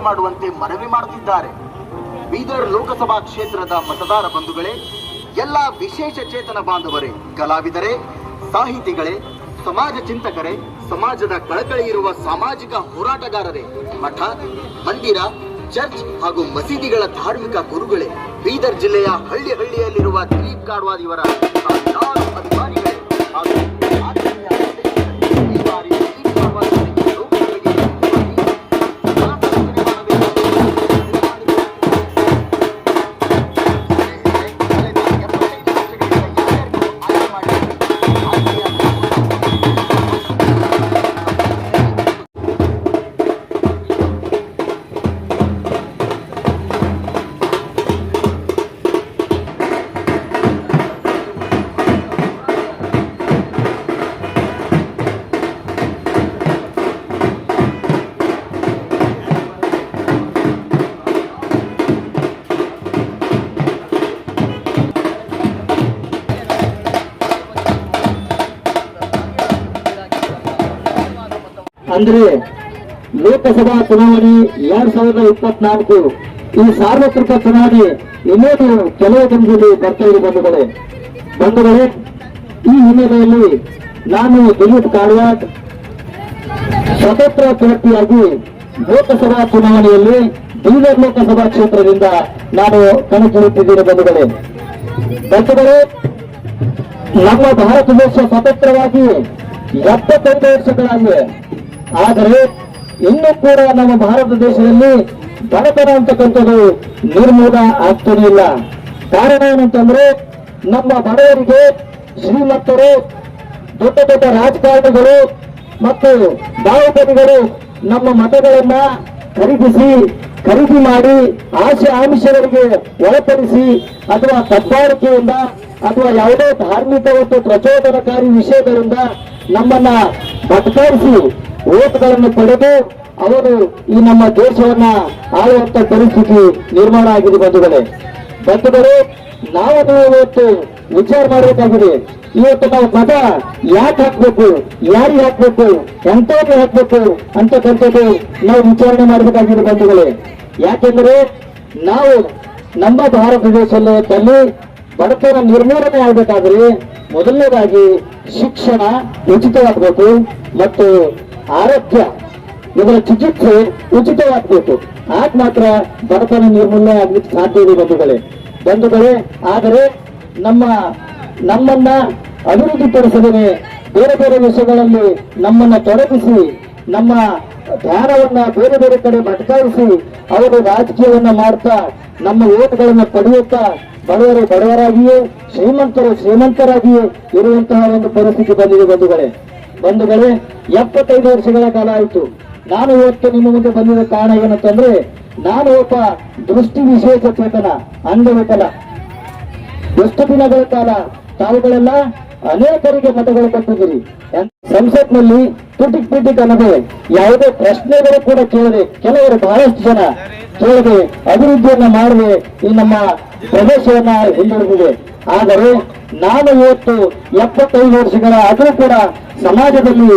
ಆಯ್ಕೆ ಮಾಡುವಂತೆ ಮನವಿ ಮಾಡುತ್ತಿದ್ದಾರೆ. ಬೀದರ್ ಲೋಕಸಭಾ ಕ್ಷೇತ್ರದ ಮತದಾರ ಬಂಧುಗಳೇ, ಎಲ್ಲ ವಿಶೇಷ ಚೇತನ ಬಾಂಧವರೇ, ಕಲಾವಿದರೇ, ಸಾಹಿತಿಗಳೇ, ಸಮಾಜ ಚಿಂತಕರೇ, ಸಮಾಜದ ಕಳಕಳಿ ಇರುವ ಸಾಮಾಜಿಕ ಹೋರಾಟಗಾರರೇ, ಮಠ, ಮಂದಿರ, ಚರ್ಚ್ ಹಾಗೂ ಮಸೀದಿಗಳ ಧಾರ್ಮಿಕ ಗುರುಗಳೇ, ಬೀದರ್ ಜಿಲ್ಲೆಯ ಹಳ್ಳಿ ಹಳ್ಳಿಯಲ್ಲಿರುವ ದಿಲೀಪ್ ಕಾಡ್ವಾದ್ ಇವರ ಅಭಿಮಾನಿಗಳೇ ಹಾಗೂ ಅಂದ್ರೆ ಲೋಕಸಭಾ ಚುನಾವಣೆ ಎರಡ್ ಸಾವಿರದ ಇಪ್ಪತ್ನಾಲ್ಕು. ಈ ಸಾರ್ವತ್ರಿಕ ಚುನಾವಣೆ ಇನ್ನೇನು ಕೆಲವು ದಿನದಲ್ಲಿ ಬರ್ತಾ ಇದೆ ಬಂಧುಗಳೇ. ಬಂಧುಗಳೇ, ಈ ಹಿನ್ನೆಲೆಯಲ್ಲಿ ನಾನು ದಿಲೀಪ್ ಕಾಳ್ವಾಡ್ ಸ್ವತಂತ್ರ ಅಭ್ಯರ್ಥಿಯಾಗಿ ಲೋಕಸಭಾ ಚುನಾವಣೆಯಲ್ಲಿ ಬೀದರ್ ಲೋಕಸಭಾ ಕ್ಷೇತ್ರದಿಂದ ನಾನು ಕಣಕ್ಕಿಳುತ್ತಿದ್ದೇನೆ ಬಂಧುಗಳೇ. ಬಂಧುಗಳೇ, ನಮ್ಮ ಭಾರತ ದೇಶ ಸ್ವತಂತ್ರವಾಗಿ ಎಪ್ಪತ್ತೈದು ವರ್ಷಗಳಾಗಿವೆ ಆದರೆ ಇನ್ನೂ ಕೂಡ ನಮ್ಮ ಭಾರತ ದೇಶದಲ್ಲಿ ಬಡತನ ಅಂತಕ್ಕಂಥದ್ದು ನಿರ್ಮೂಲ ಆಗ್ತಾನೆ ಇಲ್ಲ. ಕಾರಣ ಏನಂತಂದ್ರೆ ನಮ್ಮ ಬಡವರಿಗೆ ಶ್ರೀಮಂತರು, ದೊಡ್ಡ ದೊಡ್ಡ ರಾಜಕಾರಣಿಗಳು ಮತ್ತು ಬಾಹುಬಲಿಗಳು ನಮ್ಮ ಮತಗಳನ್ನ ಖರೀದಿಸಿ, ಖರೀದಿ ಮಾಡಿ ಆಶೆ ಆಮಿಷಗಳಿಗೆ ಒಳಪಡಿಸಿ ಅಥವಾ ಕದ್ದಾರಿಕೆಯಿಂದ ಅಥವಾ ಯಾವುದೇ ಧಾರ್ಮಿಕ ಮತ್ತು ಪ್ರಚೋದನಕಾರಿ ವಿಷಯಗಳಿಂದ ನಮ್ಮನ್ನ ಭಟ್ಕರಿಸಿ ಓಟ್ಗಳನ್ನು ಪಡೆದು ಅವರು ಈ ನಮ್ಮ ದೇಶವನ್ನ ಆಳುವಂತ ಪರಿಸ್ಥಿತಿ ನಿರ್ಮಾಣ ಆಗಿದೆ ಬಂಧುಗಳೇ. ಬಂಧುಗಳೇ, ನಾವು ಇವತ್ತು ವಿಚಾರ ಮಾಡಬೇಕಾಗಿದೆ. ಇವತ್ತು ನಾವು ಮತ ಯಾಕೆ ಹಾಕ್ಬೇಕು, ಯಾರಿಗೆ ಹಾಕ್ಬೇಕು, ಎಂತವ್ರಿಗೆ ಹಾಕ್ಬೇಕು ಅಂತಕ್ಕಂಥದ್ದು ನಾವು ವಿಚಾರಣೆ ಮಾಡಬೇಕಾಗಿದೆ ಬಂಧುಗಳೇ. ಯಾಕೆಂದರೆ ನಾವು ನಮ್ಮ ಭಾರತ ದೇಶದಲ್ಲಿ ಬಡತನ ನಿರ್ಮೂಲನೆ ಆಗಬೇಕಾದ್ರೆ ಮೊದಲನೇದಾಗಿ ಶಿಕ್ಷಣ ಉಚಿತವಾಗಬೇಕು ಮತ್ತು ಆರೋಗ್ಯ ಇದರ ಚಿಕಿತ್ಸೆ ಉಚಿತವಾಗಬೇಕು. ಆಗ ಮಾತ್ರ ಬಡತನ ನಿರ್ಮೂಲನೆ ಆಗ್ಲಿಕ್ಕೆ ಸಾಧ್ಯ ಇದೆ ಬಂಧುಗಳೇ. ಬಂಧುಗಳೇ, ಆದರೆ ನಮ್ಮ, ನಮ್ಮನ್ನ ಅಭಿವೃದ್ಧಿಪಡಿಸದೇ ಬೇರೆ ಬೇರೆ ವಿಷಯಗಳಲ್ಲಿ ನಮ್ಮನ್ನ ತೊಡಗಿಸಿ, ನಮ್ಮ ಧ್ಯಾನವನ್ನ ಬೇರೆ ಬೇರೆ ಕಡೆ ಭಟ್ಕಾಯಿಸಿ ಅವರು ರಾಜಕೀಯವನ್ನ ಮಾಡ್ತಾ, ನಮ್ಮ ಓಟ್ಗಳನ್ನ ಪಡೆಯುತ್ತಾ, ಬಡವರು ಬಡವರಾಗಿಯೇ, ಶ್ರೀಮಂತರು ಶ್ರೀಮಂತರಾಗಿಯೇ ಇರುವಂತಹ ಒಂದು ಪರಿಸ್ಥಿತಿ ಬಂದಿದೆ ಬಂಧುಗಳೇ. ಬಂಧುಗಳೇ, ಎಪ್ಪತ್ತೈದು ವರ್ಷಗಳ ಕಾಲ ಆಯಿತು. ನಾನು ಇವತ್ತು ನಿಮ್ಮ ಮುಂದೆ ಬಂದಿದ್ದ ಕಾರಣ ಏನಂತಂದ್ರೆ, ನಾನು ಒಬ್ಬ ದೃಷ್ಟಿ ವಿಶೇಷ ಚೇತನ ಅಂಗವಿಕಲ. ಎಷ್ಟು ದಿನಗಳ ಕಾಲ ತಾವುಗಳೆಲ್ಲ ಅನೇಕರಿಗೆ ಮತಗಳು ಕೊಟ್ಟಿದ್ದೀರಿ. ಸಂಸತ್ನಲ್ಲಿ ತುಟಿಕ್ ಪಿಟಿಕ್ ಅನ್ನದೆ ಯಾವುದೇ ಪ್ರಶ್ನೆಗಳು ಕೂಡ ಕೇಳದೆ, ಕೆಲವರು ಬಹಳಷ್ಟು ಜನ ಕೇಳದೆ ಅಭಿವೃದ್ಧಿಯನ್ನ ಮಾಡದೆ ಈ ನಮ್ಮ ಪ್ರದೇಶವನ್ನ ಹಿಂದುಳಿದಿದೆ. ಆದರೆ ನಾನು ಇವತ್ತು ಎಪ್ಪತ್ತೈದು ವರ್ಷಗಳ ಆದರೂ ಕೂಡ ಸಮಾಜದಲ್ಲಿ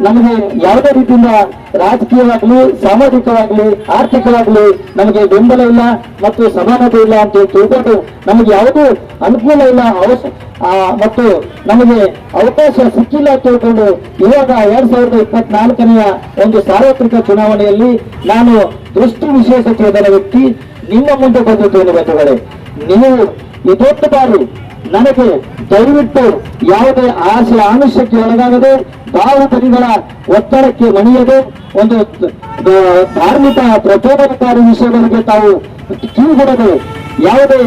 ನಮಗೆ ಯಾವುದೇ ರೀತಿಯಿಂದ ರಾಜಕೀಯವಾಗ್ಲಿ, ಸಾಮಾಜಿಕವಾಗ್ಲಿ, ಆರ್ಥಿಕವಾಗ್ಲಿ ನಮಗೆ ಬೆಂಬಲ ಇಲ್ಲ ಮತ್ತು ಸಮಾನತೆ ಇಲ್ಲ ಅಂತ ತಿಳ್ಕೊಂಡು ನಮಗೆ ಯಾವುದೂ ಅನುಕೂಲ ಇಲ್ಲ ಅವಶ್ಯ ಮತ್ತು ನಮಗೆ ಅವಕಾಶ ಸಿಕ್ಕಿಲ್ಲ ತಿಳ್ಕೊಂಡು ಇವಾಗ ಎರಡ್ ಸಾವಿರದ ಇಪ್ಪತ್ನಾಲ್ಕನೆಯ ಒಂದು ಸಾರ್ವತ್ರಿಕ ಚುನಾವಣೆಯಲ್ಲಿ ನಾನು ದೃಷ್ಟಿ ವಿಶೇಷ ವ್ಯಕ್ತಿ ನಿಮ್ಮ ಮುಂದೆ ಬಂದಿದ್ದೇನೆ ಬಂಧುಗಳೇ? ನೀವು ಇದೊಂದು ಬಾರಿ ನನಗೆ ದಯವಿಟ್ಟು ಯಾವುದೇ ಆಸೆ ಆಮಿಷಕ್ಕೆ ಒಳಗಾಗದೆ ಬಾಹುಬಲಿಗಳ ಒತ್ತಡಕ್ಕೆ ಮಣಿಯದೆ ಒಂದು ಧಾರ್ಮಿಕ ಪ್ರಚೋದನಕಾರಿ ವಿಷಯಗಳಿಗೆ ತಾವು ಕಿವಿಗೊಡದೆ ಯಾವುದೇ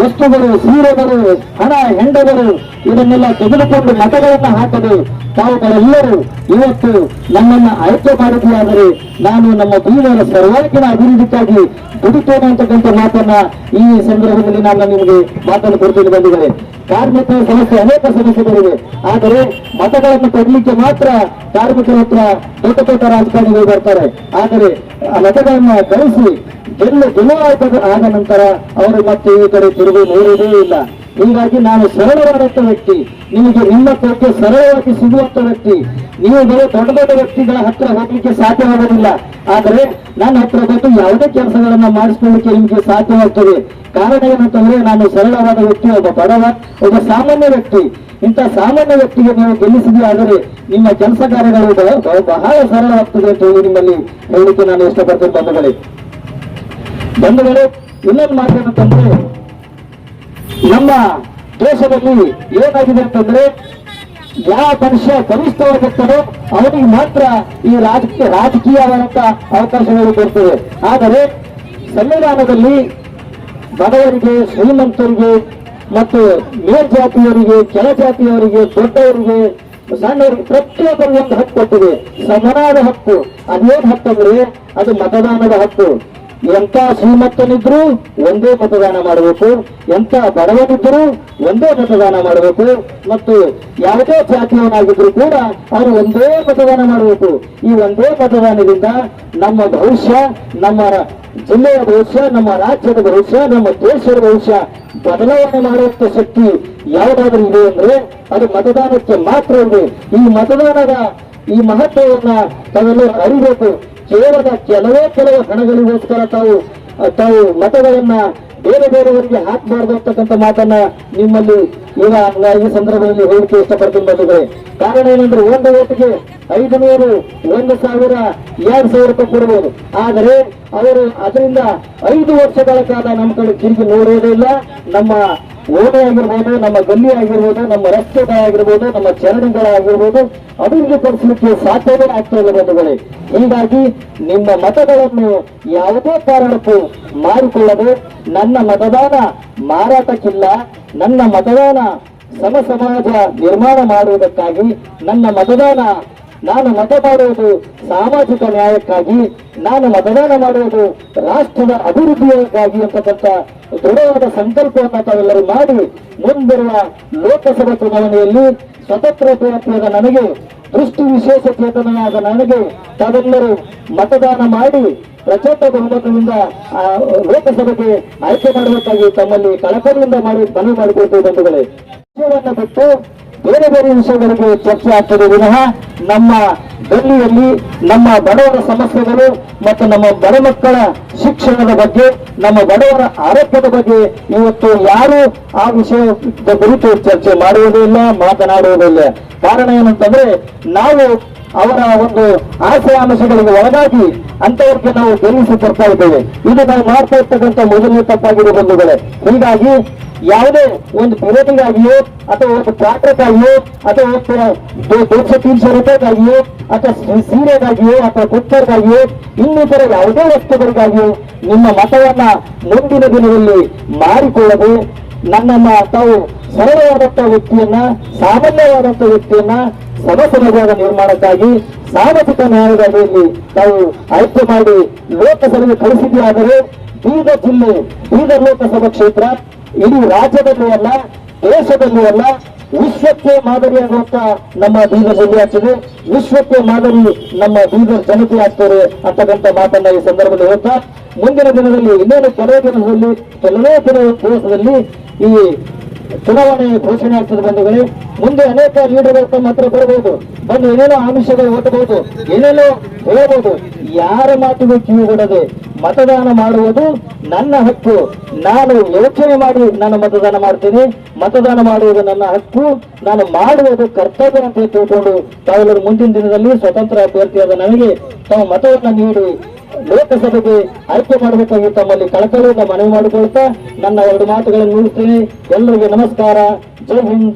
ವಸ್ತುಗಳು, ಸೀರೆಗಳು, ಹಣ, ಹೆಂಡಗಳು ಇದನ್ನೆಲ್ಲ ತೆಗೆದುಕೊಂಡು ಮತಗಳನ್ನ ಹಾಕದೆ ತಾವುಗಳೆಲ್ಲರೂ ಇವತ್ತು ನಮ್ಮನ್ನ ಆಯ್ಕೆ ಮಾಡಿದೆಯಾದರೆ ನಾನು ನಮ್ಮ ಬೀದರ ಸರ್ವಾಂಗೀಣ ಅಭಿವೃದ್ಧಿಗಾಗಿ ದುಡಿತೇನೆ ಅಂತಕ್ಕಂಥ ಮಾತನ್ನ ಈ ಸಂದರ್ಭದಲ್ಲಿ ನಾನು ನಿಮಗೆ ಮಾತನ್ನು ಕೊಡ್ತೀನಿ ಬಂದಿದ್ದಾರೆ. ಕಾರ್ಮಿಕ ಸಮಸ್ಯೆ ಅನೇಕ ಸಮಸ್ಯೆಗಳಿವೆ. ಆದರೆ ಮತಗಳನ್ನು ಕೊಡಲಿಕ್ಕೆ ಮಾತ್ರ ಕಾರ್ಮಿಕರ ಹತ್ರ ದೊಡ್ಡ ದೊಡ್ಡ ರಾಜಕಾರಣಿಗಳು ಬರ್ತಾರೆ. ಆದರೆ ಆ ಮತಗಳನ್ನ ಕಳಿಸಿ ಗೆಲ್ಲು ಗೆಲುವಾಯ್ತು ಆದ ನಂತರ ಅವರು ಮತ್ತೆ ಈ ಕಡೆ ತಿರುಗಿ ನೋಡುವುದೇ ಇಲ್ಲ. ಹೀಗಾಗಿ ನಾನು ಸರಳವಾದಂಥ ವ್ಯಕ್ತಿ. ನಿಮಗೆ ನಿಮ್ಮ ಕೊರತೆ ಸರಳವಾಗಿ ಸಿಗುವಂಥ ವ್ಯಕ್ತಿ. ನೀವು ಬರೋ ದೊಡ್ಡ ದೊಡ್ಡ ವ್ಯಕ್ತಿಗಳ ಹತ್ರ ಹೋಗ್ಲಿಕ್ಕೆ ಸಾಧ್ಯವಾಗೋದಿಲ್ಲ ಆದರೆ ನನ್ನ ಹತ್ರ ಬಂದು ಯಾವುದೇ ಕೆಲಸಗಳನ್ನ ಮಾಡಿಸ್ಕೊಳ್ಳಿಕ್ಕೆ ನಿಮಗೆ ಸಾಧ್ಯವಾಗ್ತದೆ. ಕಾರಣ ಏನಂತಂದ್ರೆ ನಾನು ಸರಳವಾದ ವ್ಯಕ್ತಿ, ಒಬ್ಬ ಬಡವ, ಒಬ್ಬ ಸಾಮಾನ್ಯ ವ್ಯಕ್ತಿ. ಇಂಥ ಸಾಮಾನ್ಯ ವ್ಯಕ್ತಿಗೆ ನೀವು ಗೆಲ್ಲಿಸಿದೆ ಆದರೆ ನಿಮ್ಮ ಕೆಲಸ ಕಾರ್ಯಗಳು ಬಹಳ ಸರಳವಾಗ್ತದೆ ಅಂತ ಹೇಳಿ ನಿಮ್ಮಲ್ಲಿ ಹೇಳಲಿಕ್ಕೆ ನಾನು ಇಷ್ಟಪಡ್ತೇನೆ ಬಂಧುಗಳೇ. ಬಂಧುಗಳೇ, ಇನ್ನೊಂದು ಮಾತೇನಂತಂದ್ರೆ ನಮ್ಮ ದೇಶದಲ್ಲಿ ಏನಾಗಿದೆ ಅಂತಂದ್ರೆ, ಯಾವ ಮನುಷ್ಯ ಗರಿಷ್ಠವಾಗಿರ್ತಾನೋ ಅವನಿಗೆ ಮಾತ್ರ ಈ ರಾಜಕೀಯ ರಾಜಕೀಯವಾದಂತ ಅವಕಾಶಗಳು ಬರ್ತವೆ ಆದರೆ, ಸಂವಿಧಾನದಲ್ಲಿ ಬಡವರಿಗೆ, ಶ್ರೀಮಂತರಿಗೆ ಮತ್ತು ಮೇಲ್ಜಾತಿಯವರಿಗೆ, ಕೆಳಜಾತಿಯವರಿಗೆ, ದೊಡ್ಡವರಿಗೆ, ಸಣ್ಣವರಿಗೆ ಪ್ರತಿಯೊಬ್ಬರಿಗೆ ಒಂದು ಹಕ್ಕು ಕೊಟ್ಟಿದೆ. ಸಮನಾದ ಹಕ್ಕು. ಅದೇನು ಹಕ್ಕು ಅಂದ್ರೆ ಅದು ಮತದಾನದ ಹಕ್ಕು. ಎಂತ ಶ್ರೀಮಂತನಿದ್ರು ಒಂದೇ ಮತದಾನ ಮಾಡಬೇಕು ಎಂತ ಬಡವನಿದ್ರು ಒಂದೇ ಮತದಾನ ಮಾಡಬೇಕು, ಮತ್ತು ಯಾವುದೇ ಜಾತಿಯವನಾಗಿದ್ರು ಕೂಡ ಅವರು ಒಂದೇ ಮತದಾನ ಮಾಡಬೇಕು. ಈ ಒಂದೇ ಮತದಾನದಿಂದ ನಮ್ಮ ಭವಿಷ್ಯ, ನಮ್ಮ ಜಿಲ್ಲೆಯ ಭವಿಷ್ಯ, ನಮ್ಮ ರಾಜ್ಯದ ಭವಿಷ್ಯ, ನಮ್ಮ ದೇಶದ ಭವಿಷ್ಯ ಬದಲಾವಣೆ ಮಾಡುವಂತ ಶಕ್ತಿ ಯಾವುದಾದ್ರೂ ಇದೆ ಅಂದ್ರೆ ಅದು ಮತದಾನಕ್ಕೆ ಮಾತ್ರ ಇದೆ ಈ ಮತದಾನದ ಈ ಮಹತ್ವವನ್ನ ತಾವೆಲ್ಲರೂ ಅರಿಬೇಕು. ಕೇವಲ ಕೆಲವೇ ಕೆಲವು ಹಣಗಳಿಗೋಸ್ಕರ ತಾವು ತಾವು ಮತಗಳನ್ನ ಬೇರೆ ಬೇರೆಯವರಿಗೆ ಹಾಕಬಾರ್ದು ಅಂತಕ್ಕಂಥ ಮಾತನ್ನ ನಿಮ್ಮಲ್ಲಿ ಈಗ ಈ ಸಂದರ್ಭದಲ್ಲಿ ಹೇಳಿಕೆ ಇಷ್ಟಪಡ್ತೀನಿ ಬಂದಿದೆ ಕಾರಣ ಏನಂದ್ರೆ ಒಂದು ಓಟಿಗೆ ಐದು ನೂರು, ಒಂದು ಸಾವಿರ, ಎರಡು ಸಾವಿರ ರೂಪಾಯಿ ಕೊಡಬಹುದು ಆದರೆ ಅವರು ಅದರಿಂದ ಐದು ವರ್ಷಗಳ ಕಾಲ ನಮ್ಮ ಕಡೆ ತಿರುಗಿ ನೋಡೋದೇ ಇಲ್ಲ. ನಮ್ಮ ಓಣಿ ಆಗಿರ್ಬೋದು, ನಮ್ಮ ಗಲ್ಲಿ ಆಗಿರ್ಬೋದು, ನಮ್ಮ ರಸ್ತೆಗಳಾಗಿರ್ಬೋದು ನಮ್ಮ ಚರಣಿಗಳಾಗಿರ್ಬೋದು ಅಭಿವೃದ್ಧಿ ಪಡಿಸಲಿಕ್ಕೆ ಸಾಧ್ಯವೇ ಆಗ್ತಾ ಇಲ್ಲ ಬಂಧುಗಳೇ. ಹೀಗಾಗಿ ನಿಮ್ಮ ಮತಗಳನ್ನು ಯಾವುದೇ ಕಾರಣಕ್ಕೂ ಮಾರಿಕೊಳ್ಳದೆ, ನನ್ನ ಮತದಾನ ಮಾರಾಟಕ್ಕಿಲ್ಲ, ನನ್ನ ಮತದಾನ ಸಮ ಸಮಾಜ ನಿರ್ಮಾಣ ಮಾಡುವುದಕ್ಕಾಗಿ ನನ್ನ ಮತದಾನ ನಾನು ಮತ ಮಾಡುವುದು ಸಾಮಾಜಿಕ ನ್ಯಾಯಕ್ಕಾಗಿ, ನಾನು ಮತದಾನ ಮಾಡುವುದು ರಾಷ್ಟ್ರದ ಅಭಿವೃದ್ಧಿಯಕ್ಕಾಗಿ ಅಂತಕ್ಕಂಥ ದೃಢವಾದ ಸಂಕಲ್ಪವನ್ನು ತಾವೆಲ್ಲರೂ ಮಾಡಿ ಮುಂಬರುವ ಲೋಕಸಭಾ ಚುನಾವಣೆಯಲ್ಲಿ ಸ್ವತಂತ್ರ ಪ್ರಯತ್ನದ ನನಗೆ, ದೃಷ್ಟಿ ವಿಶೇಷ ಚೇತನನಾದ ನನಗೆ ತಾವೆಲ್ಲರೂ ಮತದಾನ ಮಾಡಿ ಪ್ರಚಂಡ ಬಹುಮತದಿಂದ ಲೋಕಸಭೆಗೆ ಆಯ್ಕೆ ಮಾಡಬೇಕಾಗಿ ತಮ್ಮಲ್ಲಿ ಕಳಕಳಿಯಿಂದ ಮಾಡಿ ಮನವಿ ಮಾಡಿಕೊಳ್ತೇವೆ ಬಂಧುಗಳೇ. ವಿಷಯವನ್ನು ಬಿಟ್ಟು ಬೇರೆ ಬೇರೆ ವಿಷಯಗಳಿಗೆ ಚರ್ಚೆ ಆಗ್ತದೆ ವಿನಃ ನಮ್ಮ ಗಲ್ಲಿಯಲ್ಲಿ ನಮ್ಮ ಬಡವರ ಸಮಸ್ಯೆಗಳು ಮತ್ತು ನಮ್ಮ ಬಡ ಮಕ್ಕಳ ಶಿಕ್ಷಣದ ಬಗ್ಗೆ, ನಮ್ಮ ಬಡವರ ಆರೋಗ್ಯದ ಬಗ್ಗೆ ಇವತ್ತು ಯಾರು ಆ ವಿಷಯದ ಕುರಿತು ಚರ್ಚೆ ಮಾಡುವುದೂ ಇಲ್ಲ, ಮಾತನಾಡುವುದೂ ಇಲ್ಲ. ಕಾರಣ ಏನಂತಂದ್ರೆ, ನಾವು ಅವರ ಒಂದು ಆಸೆ ಆಮಿಷಗಳಿಗೆ ಒಳಗಾಗಿ ಅಂತವರಿಗೆ ನಾವು ಗೆಲ್ಲಿಸಿ ಬರ್ತಾ ಇದ್ದೇವೆ. ಇದು ನಾವು ಮಾಡ್ತಾ ಇರ್ತಕ್ಕಂಥ ಮೊದಲನೇ ತಪ್ಪಾಗಿರುವ ಬಂಧುಗಳೇ. ಹೀಗಾಗಿ ಯಾವುದೇ ಒಂದು ಪ್ರಗತಿಗಾಗಿಯೋ ಅಥವಾ ಒಂದು ಪಾತ್ರಕ್ಕಾಗಿಯೋ ಅಥವಾ ಒಂದು ದೋಷ ತೀರ್ಷ ರೂಪಾಯಿಗಾಗಿಯೋ ಅಥವಾ ಸೀರೆಗಾಗಿಯೋ ಅಥವಾ ಕುಕ್ಕರ್ಗಾಗಿಯೋ ಇನ್ನಿತರ ಯಾವುದೇ ವಸ್ತುಗಳಿಗಾಗಿಯೋ ನಿಮ್ಮ ಮತವನ್ನ ಮುಂದಿನ ದಿನದಲ್ಲಿ ಮಾರಿಕೊಳ್ಳದೆ ನನ್ನನ್ನ ತಾವು ಸರಳವಾದಂಥ ವ್ಯಕ್ತಿಯನ್ನ, ಸಾಮಾನ್ಯವಾದಂಥ ವ್ಯಕ್ತಿಯನ್ನ ಸಮಸಮಾಜದ ನಿರ್ಮಾಣಕ್ಕಾಗಿ ಸಾಮಾಜಿಕ ನ್ಯಾಯದ ಅಡಿಯಲ್ಲಿ ತಾವು ಆಯ್ಕೆ ಮಾಡಿ ಲೋಕಸಭೆಗೆ ಕಳಿಸಿದೆಯಾದರೆ ಬೀದರ್ ಜಿಲ್ಲೆ ಬೀದರ್ ಲೋಕಸಭಾ ಕ್ಷೇತ್ರ ಇಡೀ ರಾಜ್ಯದಲ್ಲೂ ಅಲ್ಲ, ದೇಶದಲ್ಲೂ ಅಲ್ಲ, ವಿಶ್ವಕ್ಕೆ ಮಾದರಿಯಾಗುವಂತ ನಮ್ಮ ಬೀದರ್ ಜಿಲ್ಲೆ ಆಗ್ತದೆ. ವಿಶ್ವಕ್ಕೆ ಮಾದರಿ ನಮ್ಮ ಬೀದರ್ ಜನತೆ ಆಗ್ತಾರೆ ಅಂತಕ್ಕಂಥ ಮಾತನ್ನ ಈ ಸಂದರ್ಭದಲ್ಲಿ ಹೇಳ್ತಾ ಮುಂದಿನ ದಿನದಲ್ಲಿ ಇನ್ನೇನು ಕೆಲವೇ ದಿನದಲ್ಲಿ, ಕೆಲವೇ ಕೆಲವು ದಿವಸದಲ್ಲಿ ಈ ಚುನಾವಣೆ ಘೋಷಣೆ ಆಗ್ತದೆ ಬಂಧುಗಳೇ. ಮುಂದೆ ಅನೇಕ ಲೀಡರ್ಗಳು ತಮ್ಮ ಹತ್ರ ಬರಬಹುದು. ಬಂದು ಏನೇನೋ ಆಮಿಷಗಳು ಒಟ್ಟಬಹುದು ಏನೇನೋ ಹೇಳಬಹುದು. ಯಾರ ಮಾತಿಗೂ ಕಿವಿಗೊಡದೆ ಮತದಾನ ಮಾಡುವುದು ನನ್ನ ಹಕ್ಕು. ನಾನು ಯೋಚನೆ ಮಾಡಿ ನಾನು ಮತದಾನ ಮಾಡ್ತೇನೆ. ಮತದಾನ ಮಾಡುವುದು ನನ್ನ ಹಕ್ಕು. ನಾನು ಮಾಡುವುದು ಕರ್ತವ್ಯ ಅಂತ ತಿಳ್ಕೊಂಡು ತಾವೆಲ್ಲರೂ ಮುಂದಿನ ದಿನದಲ್ಲಿ ಸ್ವತಂತ್ರ ಅಭ್ಯರ್ಥಿಯಾದ ನನಗೆ ತಮ್ಮ ಮತವನ್ನು ನೀಡಿ ಲೋಕಸಭೆಗೆ ಆಯ್ಕೆ ಮಾಡಬೇಕಾಗಿ ತಮ್ಮಲ್ಲಿ ಕಳಕಳಿಯಿಂದ ಮನವಿ ಮಾಡಿಕೊಳ್ತಾ ನನ್ನ ಎರಡು ಮಾತುಗಳನ್ನು ಮುಗಿಸ್ತೇನೆ ಎಲ್ಲರಿಗೂ ನಮಸ್ಕಾರ. ಜೈ ಹಿಂದ್.